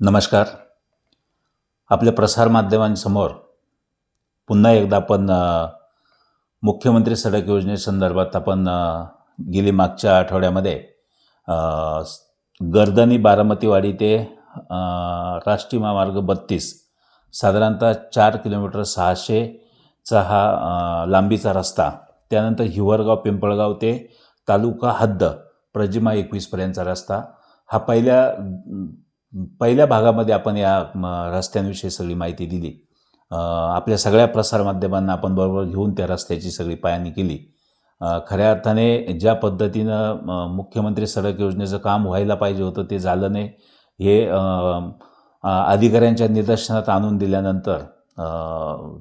नमस्कार. आपल्या प्रसारमाध्यमांसमोर पुन्हा एकदा आपण मुख्यमंत्री सडक योजनेसंदर्भात आपण गेली मागच्या आठवड्यामध्ये गर्दनी बारामतीवाडी ते राष्ट्रीय महामार्ग बत्तीस साधारणतः चार किलोमीटर सहाशेचा हा लांबीचा रस्ता त्यानंतर हिवरगाव पिंपळगाव ते तालुका हद्द प्रजिमा एकवीसपर्यंतचा रस्ता हा पहिल्या पहिल्या भागामध्ये आपण या रस्त्यांविषयी सगळी माहिती दिली. आपल्या सगळ्या प्रसारमाध्यमांना आपण बरोबर घेऊन त्या रस्त्याची सगळी पायानी केली. खऱ्या अर्थाने ज्या पद्धतीनं मुख्यमंत्री सडक योजनेचं काम व्हायला पाहिजे होतं ते झालं नाही. हे अधिकाऱ्यांच्या निदर्शनात आणून दिल्यानंतर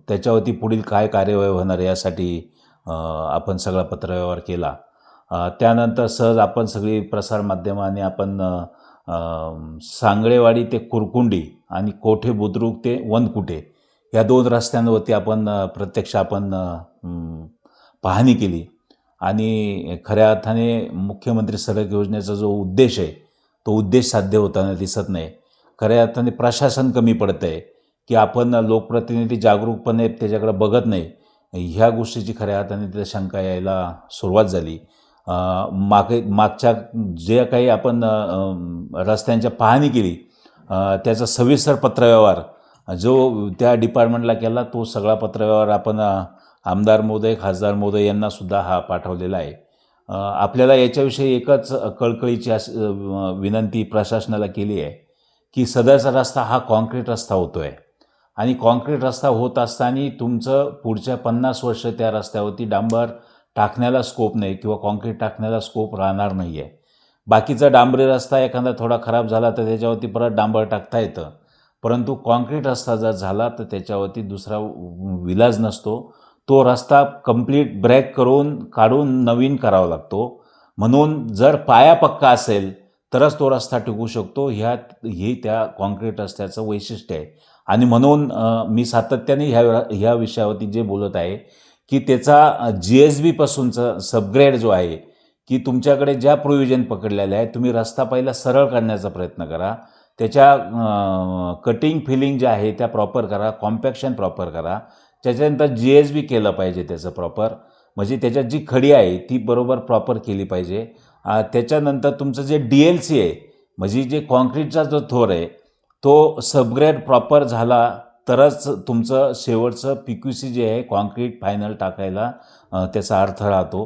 त्याच्यावरती पुढील काय कार्यवाही होणार यासाठी आपण सगळा पत्रव्यवहार केला. त्यानंतर सहज आपण सगळी प्रसारमाध्यमाने आपण सांगळेवाडी ते कुरकुंडी आणि कोठे बुद्रुक ते वनकुटे या दोन रस्त्यांवरती आपण प्रत्यक्ष आपण पाहणी केली. आणि खऱ्या अर्थाने मुख्यमंत्री सडक योजनेचा जो उद्देश आहे तो उद्देश साध्य होताना दिसत नाही. खऱ्या अर्थाने प्रशासन कमी पडतं आहे की आपण लोकप्रतिनिधी जागरूकपणे त्याच्याकडे बघत नाही. ह्या गोष्टीची खऱ्या अर्थाने तिथं शंका यायला सुरुवात झाली. मागे मागच्या जे काही आपण रस्त्यांच्या पाहणी केली त्याचा सविस्तर पत्रव्यवहार जो त्या डिपार्टमेंटला केला तो सगळा पत्रव्यवहार आपण आमदार महोदय खासदार महोदय यांनासुद्धा हा पाठवलेला आहे. आपल्याला याच्याविषयी एकच कळकळीची अस विनंती प्रशासनाला केली आहे की सदरचा रस्ता हा कॉन्क्रीट रस्ता होतो आहे आणि कॉन्क्रीट रस्ता होत असताना तुमचं पुढच्या पन्नास वर्ष त्या रस्त्यावरती डांबर टाकण्याला स्कोप नाही किंवा काँक्रीट टाकण्याला स्कोप राहणार नाही आहे बाकीचा डांबरी रस्ता एखादा थोडा खराब झाला तर त्याच्यावरती परत डांबर टाकता येतं. परंतु काँक्रीट रस्ता जर झाला तर त्याच्यावरती दुसरा विलाज नसतो. तो रस्ता कंप्लीट ब्रेक करून काढून नवीन करावा लागतो. म्हणून जर पाया पक्का असेल तरच तो रस्ता टिकू शकतो. ह्या हे त्या काँक्रीट रस्त्याचं वैशिष्ट्य आहे. आणि म्हणून मी सातत्याने ह्या ह्या विषयावरती जे बोलत आहे की त्याचा जी एस बीपासूनचा सबग्रेड जो आहे की तुमच्याकडे ज्या प्रोव्हिजन पकडलेल्या आहेत तुम्ही रस्ता पहिला सरळ करण्याचा प्रयत्न करा. त्याच्या कटिंग फिलिंग ज्या आहे त्या प्रॉपर करा. कॉम्पॅक्शन प्रॉपर करा. त्याच्यानंतर जी एस बी केलं पाहिजे त्याचं प्रॉपर म्हणजे त्याच्यात जी खडी आहे ती बरोबर प्रॉपर केली पाहिजे. त्याच्यानंतर तुमचं जे डी एल सी आहे म्हणजे जे कॉन्क्रीटचा जो थोर आहे तो सबग्रेड प्रॉपर झाला तरच तुमचं शेवटचं पी क्यू सी जे आहे कॉन्क्रीट फायनल टाकायला त्याचा अर्थ राहतो.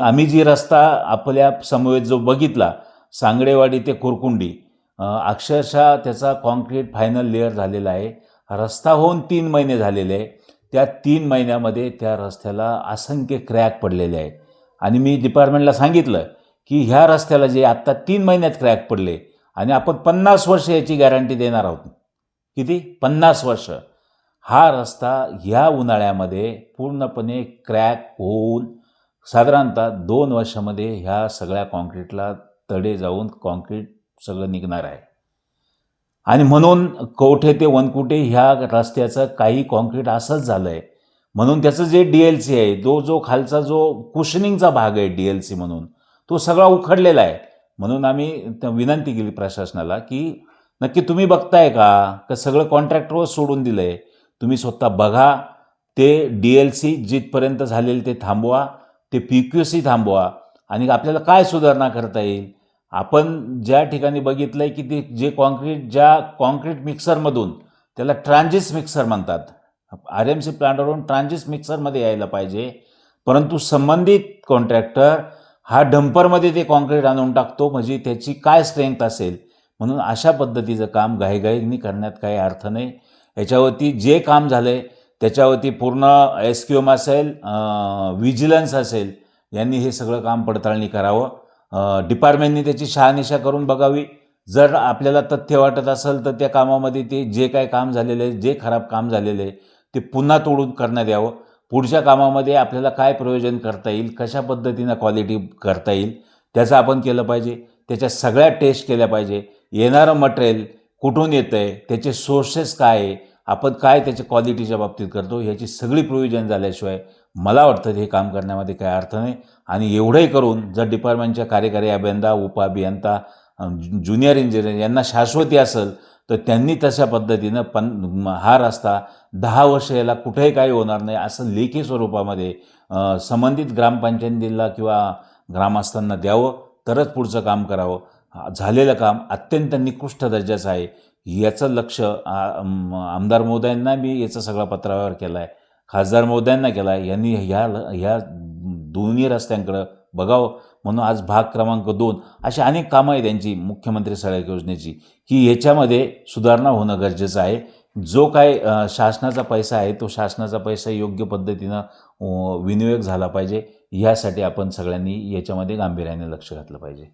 आम्ही जी रस्ता आपल्या समवेत जो बघितला सांगडेवाडी ते कुरकुंडी अक्षरशः त्याचा कॉन्क्रीट फायनल लेअर झालेला आहे. रस्ता होऊन तीन महिने झालेले आहे. त्या तीन महिन्यामध्ये त्या रस्त्याला असंख्य क्रॅक पडलेले आहे आणि मी डिपार्टमेंटला सांगितलं की ह्या रस्त्याला जे आत्ता तीन महिन्यात क्रॅक पडले. आणि आपण पन्नास वर्ष याची गॅरंटी देणार आहोत. किती? पन्नास वर्ष. हा रस्ता ह्या उन्हाळ्यामध्ये पूर्णपणे क्रॅक होऊन साधारणतः दोन वर्षामध्ये ह्या सगळ्या कॉन्क्रीटला तडे जाऊन कॉन्क्रीट सगळं निघणार आहे. आणि म्हणून कवठे ते वनकुटे ह्या रस्त्याचं काही कॉन्क्रीट असंच झालं आहे म्हणून त्याचं जे डी एल सी आहे तो जो खालचा जो कुशनिंगचा भाग आहे डी एल सी म्हणून तो सगळा उखडलेला आहे. म्हणून आम्ही विनंती केली प्रशासनाला की नक्की तुम्ही बघताय का? का सगळं कॉन्ट्रॅक्टरवर सोडून दिलं आहे तुम्ही स्वतः बघा ते डी एल सी जिथपर्यंत झालेलं ते थांबवा ते पी क्यू सी थांबवा आणि आपल्याला काय सुधारणा करता येईल? आपण ज्या ठिकाणी बघितलं आहे की ते जे कॉन्क्रीट ज्या कॉन्क्रीट मिक्सरमधून त्याला ट्रान्झिस मिक्सर म्हणतात. आर एम सी प्लांटवरून ट्रान्झिस मिक्सरमध्ये यायला पाहिजे. परंतु संबंधित कॉन्ट्रॅक्टर हा डंपरमध्ये ते कॉन्क्रीट आणून टाकतो म्हणजे त्याची काय स्ट्रेंथ असेल? म्हणून अशा पद्धतीचं काम घाईघाईनी करण्यात काही अर्थ नाही. याच्यावरती जे काम झालं आहे त्याच्यावरती पूर्ण एस क्यू एम असेल विजिलन्स असेल यांनी हे सगळं काम पडताळणी करावं. डिपार्टमेंटनी त्याची शहानिशा करून बघावी. जर आपल्याला तथ्य वाटत असेल तर त्या कामामध्ये ते जे काय काम झालेलं आहे जे खराब काम झालेलं आहे ते पुन्हा तोडून करण्यात यावं. पुढच्या कामामध्ये आपल्याला काय प्रयोजन करता येईल कशा पद्धतीनं क्वालिटी करता येईल त्याचं आपण केलं पाहिजे. त्याच्या सगळ्या टेस्ट केल्या पाहिजे. येणारं मटेरियल कुठून येतं आहे त्याचे सोर्सेस काय आहे आपण काय त्याच्या क्वालिटीच्या बाबतीत करतो ह्याची सगळी प्रोव्हिजन झाल्याशिवाय मला वाटतं हे काम करण्यामध्ये काही अर्थ नाही. आणि एवढंही करून जर डिपार्टमेंटच्या कार्यकारी अभियंता उपअभियंता ज्युनियर इंजिनियर यांना शाश्वती असेल तर त्यांनी तशा पद्धतीनं पन हा रस्ता दहा वर्ष याला कुठेही काही होणार नाही असं लेखी स्वरूपामध्ये संबंधित ग्रामपंचायतीला किंवा ग्रामस्थांना द्यावं. तरच पुढचं काम करावं. झालेलं काम अत्यंत निकृष्ट दर्जाचं आहे. याचं लक्ष आमदार मोदयांना मी याचा सगळा पत्राव्यवहार केला आहे खासदार मोदयांना केला आहे यांनी ह्या ह्या दोन्ही रस्त्यांकडं बघावं. म्हणून आज भाग क्रमांक दोन अशी अनेक कामं आहे त्यांची मुख्यमंत्री सडक योजनेची. की ह्याच्यामध्ये सुधारणा होणं गरजेचं आहे. जो काय शासनाचा पैसा आहे तो शासनाचा पैसा योग्य पद्धतीनं विनियोग झाला पाहिजे. यासाठी आपण सगळ्यांनी याच्यामध्ये गांभीर्याने लक्ष घातलं पाहिजे.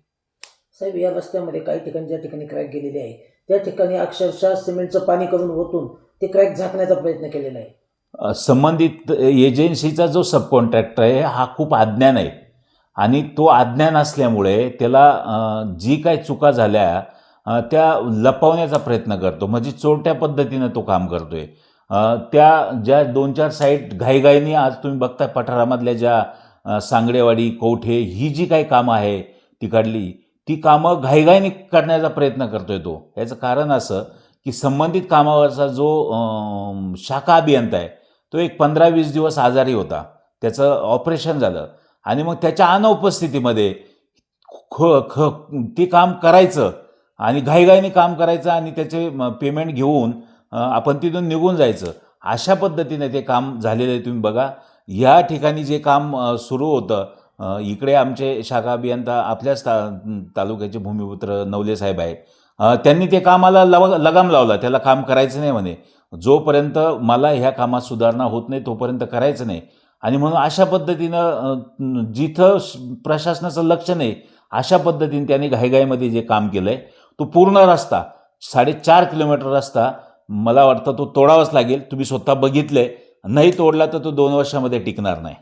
साहेब या रस्त्यामध्ये काही ठिकाणी ज्या ठिकाणी क्रॅक गेलेले आहे त्या ठिकाणी अक्षरशः सिमेंटचं पाणी करून ओतून ते क्रॅक झाकण्याचा प्रयत्न केलेला आहे. संबंधित एजन्सीचा जो सब कॉन्ट्रॅक्टर आहे हा खूप अज्ञान आहे. आणि तो अज्ञान असल्यामुळे त्याला जी काही चुका झाल्या त्या लपवण्याचा प्रयत्न करतो. म्हणजे चोरट्या पद्धतीनं तो काम करतोय. अ, त्या ज्या दोन चार साईट घाईघाईनी आज तुम्ही बघताय पठारामधल्या ज्या सांगडेवाडी कवठे ही जी काही कामं आहे तिकडली ती कामं घाईघाईने करण्याचा प्रयत्न करतो आहे तो. याचं कारण असं की संबंधित कामावरचा जो शाखा अभियंता आहे तो एक पंधरा वीस दिवस आजारी होता. त्याचं ऑपरेशन झालं आणि मग त्याच्या अनुपस्थितीमध्ये ख ख ते काम करायचं आणि घाईघाईने काम करायचं आणि त्याचे पेमेंट घेऊन आपण तिथून निघून जायचं. अशा पद्धतीने ते काम झालेलं आहे तुम्ही बघा. या ठिकाणी जे काम सुरू होतं इकडे आमचे शाखा अभियंता आपल्याच ता तालुक्याचे भूमिपुत्र नवले साहेब आहेत. त्यांनी ते कामाला लव लगाम लावला. त्याला काम करायचं नाही म्हणे. जोपर्यंत मला ह्या कामात सुधारणा होत नाही तोपर्यंत करायचं नाही. आणि म्हणून अशा पद्धतीनं जिथं श- प्रशासनाचं लक्ष नाही अशा पद्धतीने त्यांनी घाईघाईमध्ये जे काम केलं आहे तो पूर्ण रस्ता साडेचार किलोमीटर रस्ता मला वाटतं तो तोडावाच लागेल. तुम्ही स्वतः बघितलं आहे नाही तोडला तर तो दोन वर्षामध्ये टिकणार नाही.